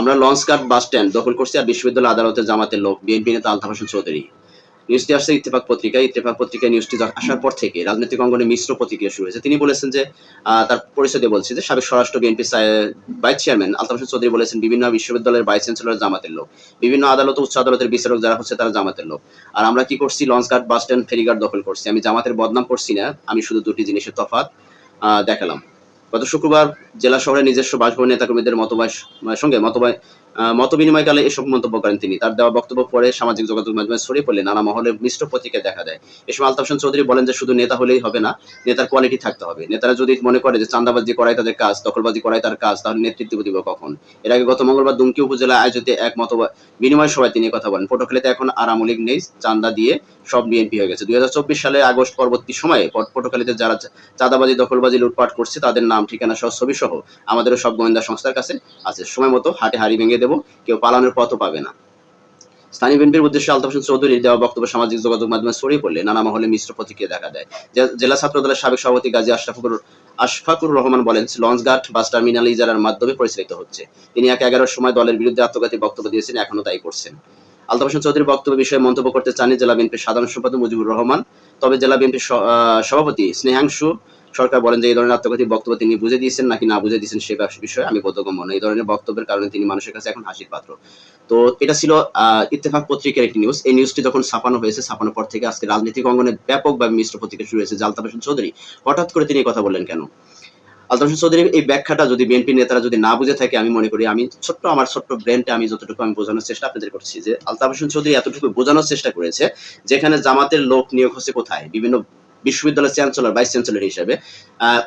আমরা লঞ্চঘাট bus stand দখল করছি আর বিশ্ববিদ্যালয় আদালতে জামাতের লোক, বিএনপি নেতা আলতাফ হোসেন চৌধুরী। নিউজটি আসছে ইত্তেফাক পত্রিকায়। ইত্তেফাক পত্রিকায় নিউজটি আসার পর থেকে রাজনৈতিক অঙ্গনে মিশ্র প্রতিক্রিয়া শুরু হয়েছে। তিনি বলেছেন যে তার পরিচয় দিয়ে বলছি যে, সাবেক স্বরাষ্ট্র BNP vice chairman Altaf Hossain Chowdhury বলেছেন, বিভিন্ন বিশ্ববিদ্যালয়ের ভাইস চ্যান্সেলর জামাতের লোক, বিভিন্ন আদালত, উচ্চ আদালতের বিচারক যারা হচ্ছে তারা জামাতের লোক। আর আমরা কি করছি? লঞ্চঘাট বাস স্ট্যান্ড, ফেরিঘাট দখল করছি। আমি জামাতের বদনাম করছি না, আমি শুধু দুটি জিনিসের তফাত দেখালাম। গত শুক্রবার জেলা শহরে নিজস্ব বাসভবন নেতাকর্মীদের মতবায় সঙ্গে মতবায় মত বিনিময়কালে এসব মন্তব্য করেন তিনি। তার দেওয়া বক্তব্য পরে সামাজিক যোগাযোগ মাধ্যমে ছড়িয়ে পড়লে নানা মহলে মিশ্র প্রতিক্রিয়া দেখা দেয়। এ সময় আলতাফ হোসেন চৌধুরী বলেন যে শুধু নেতা হলেই হবে না, নেতার কোয়ালিটি থাকতে হবে। নেতারা যদি মনে করে যে চাঁদাবাজি করাই তাদের কাজ, দখলবাজি করাই তার কাজ, তাহলে নেতৃত্ব দিব কখন? এর আগে গত মঙ্গলবার দুমকি উপজেলায় আয়োজিত এক মত বিনিময় সভায় তিনি কথা বলেন। পটুখালীতে এখন আর নেই চান্দা দিয়ে সব বিএনপি হয়ে গেছে। দুই সালে আগস্ট পরবর্তী সময়ে পট- পটুখালীতে যারা চাঁদাবাজি, দখলবাজি, লুটপাট করছে, তাদের নাম, ঠিকানা সহ ছবি সহ আমাদেরও সব গোয়েন্দা সংস্থার কাছে আছে। সময় মতো হাটে হাড়ি ভেঙে দেবো, কেউ পালানোর পথও পাবে না। স্থানীয় বিএনপির উদ্দেশ্যে আলতাফ হোসেন চৌধুরীর দেওয়া বক্তব্য সামাজিক যোগাযোগ মাধ্যমে ছড়িয়ে পড়লে নানা মহলে মিশ্র প্রতিক্রিয়া দেখা দেয়। জেলা ছাত্র দলের সাবেক সভাপতি গাজী আশরাফুর আশফাকুর রহমান বলেন, লঞ্চঘাট বাস টার্মিনাল ইজারার মাধ্যমে পরিচালিত হচ্ছে। তিনি এক এগারোর সময় দলের বিরুদ্ধে আত্মঘাতী বক্তব্য দিয়েছেন, এখনও তাই করছেন। আলতাফ হোসেন চৌধুরীর বক্তব্য বিষয়ে মন্তব্য করতে চাননি জেলা বিএনপির সাধারণ সম্পাদক মুজিবুর রহমান। তবে জেলা বিএনপির সভাপতি স্নেহাংশু সরকার বলেন যে এই ধরনের আত্মঘাতী বক্তব্য তিনি বুঝে দিয়েছেন নাকি না বুঝে দিয়েছেন সে বিষয়ে আমি বোধগম্য নই। এই ধরনের বক্তব্যের কারণে তিনি মানুষের কাছে এখন হাসির পাত্র। তো এটা ছিল আহ, ইত্তেফাক পত্রিকার একটি নিউজ এই নিউজটি যখন ছাপানো হয়েছে ছাপানোর পর থেকে আজকে রাজনৈতিক অঙ্গনে ব্যাপকভাবে মিশ্র প্রতিক্রিয়া শুরু হয়েছে যে আলতাফ হোসেন চৌধুরী হঠাৎ করে তিনি কথা বললেন কেন? আলতাফ হোসেন চৌধুরীর এই ব্যাখ্যাটা যদি বিএনপি নেতারা যদি না বুঝে থাকে, আমি মনে করি আমি ছোট্ট আমার ছোট্ট ব্রেনটা আমি যতটুকু আমি বোঝানোর চেষ্টা আপনাদের করছি যে আলতাফ হোসেন চৌধুরী এতটুকু বোঝানোর চেষ্টা করেছে যেখানে জামাতের লোক নিয়োগ হচ্ছে কোথায়? বিভিন্ন বিশ্ববিদ্যালয়ের চ্যান্সেলর, ভাইস চ্যান্সেলর হিসেবে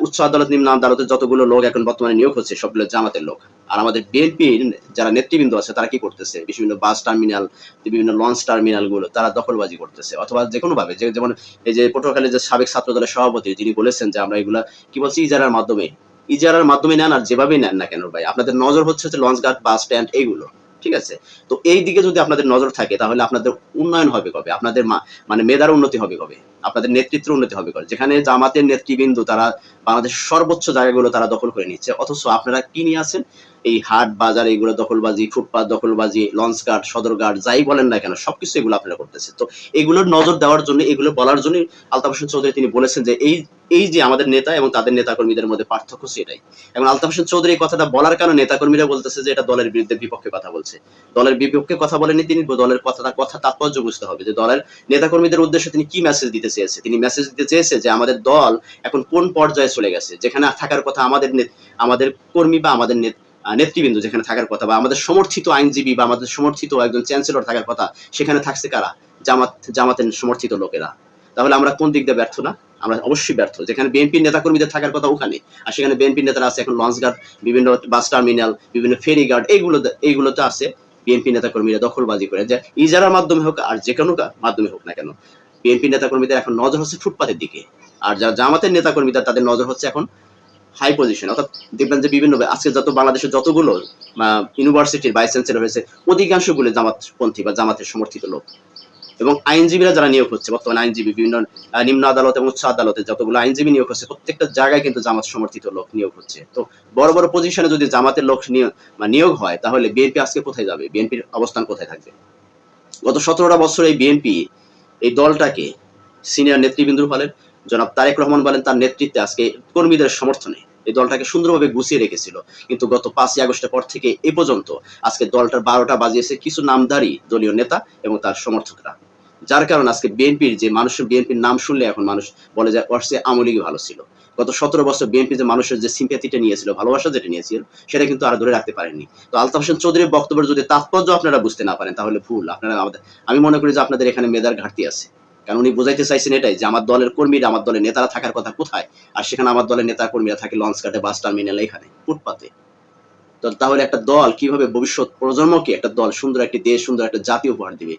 উচ্চ আদালত, নিম্ন আদালতের যতগুলো লোক এখন বর্তমানে নিয়োগ হচ্ছে, সবগুলো জামাতের লোক। আর আমাদের বিএনপির যারা নেতৃবৃন্দ আছে, তারা কি করতেছে? বিভিন্ন বাস টার্মিনাল, বিভিন্ন লঞ্চ টার্মিনালগুলো, তারা দখলবাজি করতেছে। অথবা যে কোনো ভাবে যে- যেমন এই যে পটুয়াখালীর যে সাবেক ছাত্র দলের সভাপতি, যিনি বলেছেন যে আমরা এগুলা, কি বলছি, ইজারার মাধ্যমে ইজারার মাধ্যমে নেন আর যেভাবেই নেন না কেন ভাই, আপনাদের নজর হচ্ছে হচ্ছে লঞ্চ ঘাট বাস স্ট্যান্ড এইগুলো, ঠিক আছে? তো এই দিকে যদি আপনাদের নজর থাকে, তাহলে আপনাদের উন্নয়ন হবে কবে? আপনাদের মানে মেধার উন্নতি হবে কবে? আপনাদের নেতৃত্ব উন্নতি হবে কবে? যেখানে জামাতের নেতৃবৃন্দ তারা বাংলাদেশের সর্বোচ্চ জায়গাগুলো তারা দখল করে নিচ্ছে, অথচ আপনারা কি নিয়ে আছেন? এই হাট, বাজার এইগুলো দখলবাজি, ফুটপাত দখলবাজি লঞ্চ ঘাট সদরঘাট যাই বলেন না কেন, সবকিছু এগুলো আপনারা করতেছে তো এগুলোর নজর দেওয়ার জন্য, এগুলো বলার জন্য আলতাফ হোসেন চৌধুরী তিনি বলেছেন যে এই এই যে আমাদের নেতা এবং তাদের নেতাকর্মীদের মধ্যে পার্থক্য সেটাই। এবং আলতাফ হোসেন চৌধুরী এই কথাটা বলার কারণে নেতাকর্মীরা বলতেছে যে এটা দলের বিরুদ্ধে বিপক্ষে কথা বলছে। দলের বিপক্ষে কথা বলেনি তিনি, দলের কথাটা, কথা তাৎপর্য বুঝতে হবে যে দলের নেতাকর্মীদের উদ্দেশ্যে তিনি কি মেসেজ দিতে চেয়েছে। তিনি মেসেজ দিতে চেয়েছে যে আমাদের দল এখন কোন পর্যায়ে চলে গেছে, যেখানে থাকার কথা আমাদের আমাদের কর্মী বা আমাদের নেত- নেতৃবৃন্দ যেখানে থাকার কথা বা আমাদের সমর্থিত আইনজীবী বা আমাদের সমর্থিত একজন চ্যান্সেলর থাকার কথা, সেখানে থাকছে কারা? জামাত, জামাতের সমর্থিত লোকেরা। তাহলে আমরা কোন দিক দিয়ে ব্যর্থ না? আমরা অবশ্যই ব্যর্থ। যেখানে বিএনপির নেতাকর্মীদের থাকার কথা ওখানে, আর সেখানে বিএনপির নেতারা আছে এখন লঞ্চ ঘাট বিভিন্ন বাস টার্মিনাল, বিভিন্ন ফেরি ঘাট, এইগুলো, এইগুলোতে আছে বিএনপি নেতাকর্মীরা দখলবাজি করে। যে ইজারার মাধ্যমে হোক আর যে কোনো মাধ্যমে হোক না কেন বিএনপি নেতাকর্মীদের এখন নজর হচ্ছে ফুটপাতের দিকে। আর যারা জামাতের নেতাকর্মীদের তাদের নজর হচ্ছে এখন হাই পজিশন অর্থাৎ দেখবেন যে বিভিন্ন আজকে যত বাংলাদেশের যতগুলো ইউনিভার্সিটির ভাইস চ্যান্সেলর হয়েছে অধিকাংশগুলো জামাতপন্থী বা জামাতের সমর্থিত লোক। এবং আইনজীবীরা যারা নিয়োগ হচ্ছে, বর্তমানে আইনজীবী বিভিন্ন নিম্ন আদালত এবং উচ্চ আদালতে যতগুলো আইনজীবী নিয়োগ হচ্ছে, প্রত্যেকটা জায়গায় কিন্তু জামাত সমর্থিত লোক নিয়োগ হচ্ছে। তো বড় বড় পজিশনে যদি জামাতের লোক নিয়োগ হয়, তাহলে বিএনপি আজকে কোথায় যাবে? বিএনপির অবস্থান কোথায় থাকবে? গত সতেরোটা বছর এই বিএনপি এই দলটাকে সিনিয়র নেতৃবৃন্দ বলেন জনাব তারেক রহমান বলেন তার নেতৃত্বে আজকে কর্মীদের সমর্থনে এই দলটাকে সুন্দরভাবে গুছিয়ে রেখেছিল। কিন্তু গত পাঁচই আগস্টের পর থেকে এ পর্যন্ত আজকে দলটার বারোটা বাজিয়েছে কিছু নামধারী দলীয় নেতা এবং তার সমর্থকরা। যার কারণে আজকে বিএনপির যে মানুষের বিএনপির নাম শুনলে এখন মানুষ বলে যে ওয়ার্সে আমলিগই ভালো ছিল। গত সতেরো বছর বিএনপি যে মানুষের যে সিম্প্যাথিটা নিয়েছিল, ভালোবাসা যেটা নিয়েছিল, সেটা কিন্তু আর ধরে রাখতে পারেননি। তো আলতাফ হোসেন চৌধুরীর বক্তব্যের যদি তাৎপর্য আপনারা বুঝতে না পারেন, তাহলে ভুল। আপনারা আমাদের আমি মনে করি যে আপনাদের এখানে মেধার ঘাটতি আছে। কারণ উনি বোঝাইতে চাইছেন এটাই যে আমার দলের কর্মীরা, আমার দলের নেতারা থাকার কথা কোথায়? আর সেখানে আমার দলের নেতা কর্মীরা থাকে লঞ্চ ঘাটে বাস টার্মিনাল এখানে ফুটপাতে। তাহলে একটা দল কীভাবে ভবিষ্যৎ প্রজন্মকে একটা দল, সুন্দর একটি দেশ, সুন্দর একটা জাতি উপহার দিবে?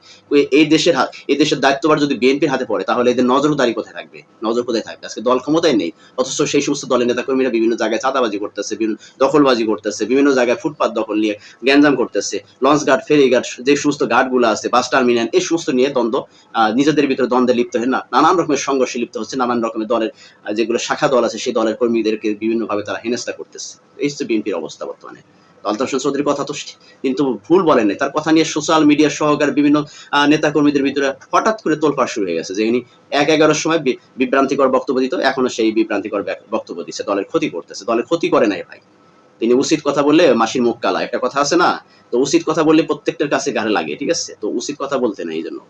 এই দেশের এই দেশের দায়িত্বভার যদি বিএনপির হাতে পড়ে, তাহলে এদের নজরদারি কোথায় থাকবে? নজর কোথায় থাকবে? আজকে দল ক্ষমতায় নেই, অথচ সেই সমস্ত দলের নেতাকর্মীরা বিভিন্ন জায়গায় চাঁদাবাজি করতেছে, বিভিন্ন দখলবাজি করতেছে, বিভিন্ন জায়গায় ফুটপাত দখল নিয়ে গ্যাঞ্জাম করতেছে লঞ্চ ঘাট ফেরি ঘাট যে সমস্ত ঘাটগুলো আছে, বাস টার্মিনাল, এই সমস্ত নিয়ে দ্বন্দ্ব নিজেদের ভিতরে দ্বন্দ্বে লিপ্ত হয়ে না, নানান রকমের সংঘর্ষে লিপ্ত হচ্ছে, নানান রকমের দলের যেগুলো শাখা দল আছে, সেই দলের কর্মীদেরকে বিভিন্নভাবে তারা হেনস্থা করতেছে। এই হচ্ছে বিএনপির অবস্থা বর্তমানে। আলতাফ চৌধুরীর কথা তো কিন্তু ভুল বলেন নাই। তার কথা নিয়ে সোশ্যাল মিডিয়া সহকারে বিভিন্ন নেতাকর্মীদের ভিতরে হঠাৎ করে তোলপাড় শুরু হয়ে গেছে যে ইনি এক এগারোর সময় বিভ্রান্তিকর বক্তব্য দিত, এখনও সেই বিভ্রান্তিকর বক্তব্য দিচ্ছে। দলের ক্ষতি করতেছে। দলের ক্ষতি করে নাই ভাই। তিনি উচিত কথা বললে মাসির মুখ কালা। একটা কথা আছে না, তো উচিত কথা বললে প্রত্যেকটার কাছে গাড়ে লাগে, ঠিক আছে? তো উচিত কথা বলতে না এই জন্য।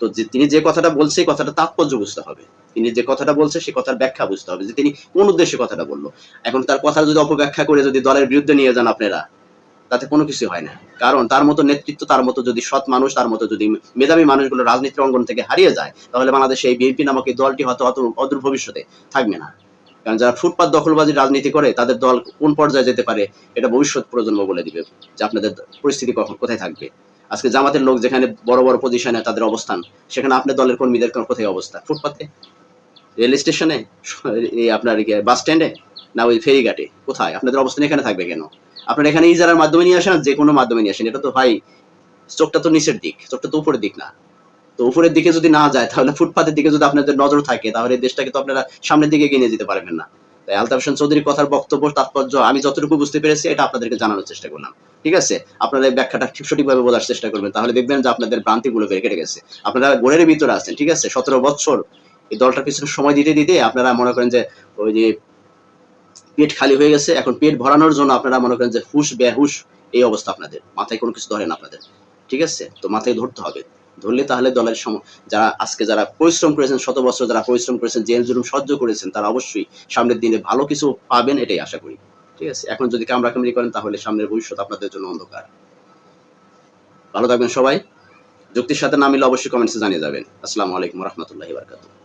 তো যে তিনি যে কথাটা বলছে কথাটা তাৎপর্য বুঝতে হবে। তিনি যে কথাটা বলছে সে কথার ব্যাখ্যা বুঝতে হবে যে তিনি কোন উদ্দেশ্যে কথাটা বলল। এখন তার কথা যদি অপব্যাখ্যা করে যদি দলের বিরুদ্ধে নিয়ে যান আপনারা, তাতে কোনো কিছু হয় না। কারণ তার মতো নেতৃত্ব, তার মতো যদি সৎ মানুষ, তার মতো যদি মেধাবী মানুষগুলো রাজনীতির অঙ্গন থেকে হারিয়ে যায়, তাহলে বাংলাদেশে এই বিএনপি নামক এই দলটি হয়তো অত অদূর ভবিষ্যতে থাকবে না। কারণ যারা ফুটপাত দখলবাজি রাজনীতি করে, তাদের দল কোন পর্যায়ে যেতে পারে, এটা ভবিষ্যৎ প্রজন্ম বলে দিবে যে আপনাদের পরিস্থিতি কখন কোথায় থাকবে। আজকে জামাতের লোক যেখানে বড় বড় পজিশনে তাদের অবস্থান, সেখানে আপনার দলের কর্মীদের কোথায় অবস্থা? ফুটপাতে? রেল স্টেশনে? এই আপনার বাস স্ট্যান্ডে না ওই ফেরিঘাটে? কোথায়? আপনাদের অবস্থান এখানে থাকবে কেন? আপনারা এখানে ইজারার মাধ্যমে নিয়ে আসেন যে কোনো মাধ্যমে নিয়ে আসেন, এটা তো ভাই, চোখটা তো নিচের দিক, চোখটা তো উপরের দিক না। তো উপরের দিকে যদি না যায়, তাহলে ফুটপাতের দিকে যদি আপনাদের নজর থাকে, তাহলে দেশটাকে তো আপনারা সামনের দিকে এগিয়ে নিয়ে যেতে পারবেন না। তাই আলতাফ হোসেন চৌধুরীর কথার বক্তব্য, তাৎপর্য আমি যতটুকু বুঝতে পেরেছি, এটা আপনাদেরকে জানানোর চেষ্টা করলাম। ঠিক আছে? আপনারা ব্যাখ্যাটা ঠিক সঠিকভাবে বোঝার চেষ্টা করবেন, তাহলে দেখবেন যে আপনাদের ভ্রান্তিগুলো বের কেটে গেছে। আপনারা গোড়ের ভিতরে আছেন, ঠিক আছে? সতেরো বছর এই দলটার পিছনে সময় দিতে দিতে আপনারা মনে করেন যে ওই যে পেট খালি হয়ে গেছে, এখন পেট ভরানোর জন্য আপনারা মনে করেন যে হুশ, বেহুশ এই অবস্থা আপনাদের। মাথায় কোনো কিছু ধরে না আপনাদের। ঠিক আছে? তো মাথায় ধরতে হবে। ধরলে তাহলে দলের সম- যারা আজকে যারা পরিশ্রম করেছেন, শত বছর যারা পরিশ্রম করেছেন, জেল জুলুম সহ্য করেছেন, তারা অবশ্যই সামনের দিনে ভালো কিছু পাবেন এটাই আশা করি। ঠিক আছে? এখন যদি কামড়াকামড়ি করেন, তাহলে সামনের ভবিষ্যৎ আপনাদের জন্য অন্ধকার। ভালো থাকবেন সবাই। যুক্তির সাথে না মিলে অবশ্যই কমেন্টসে জানিয়ে যাবেন। আসসালামু আলাইকুম রহমতুল্লাহি বারকাতুহ।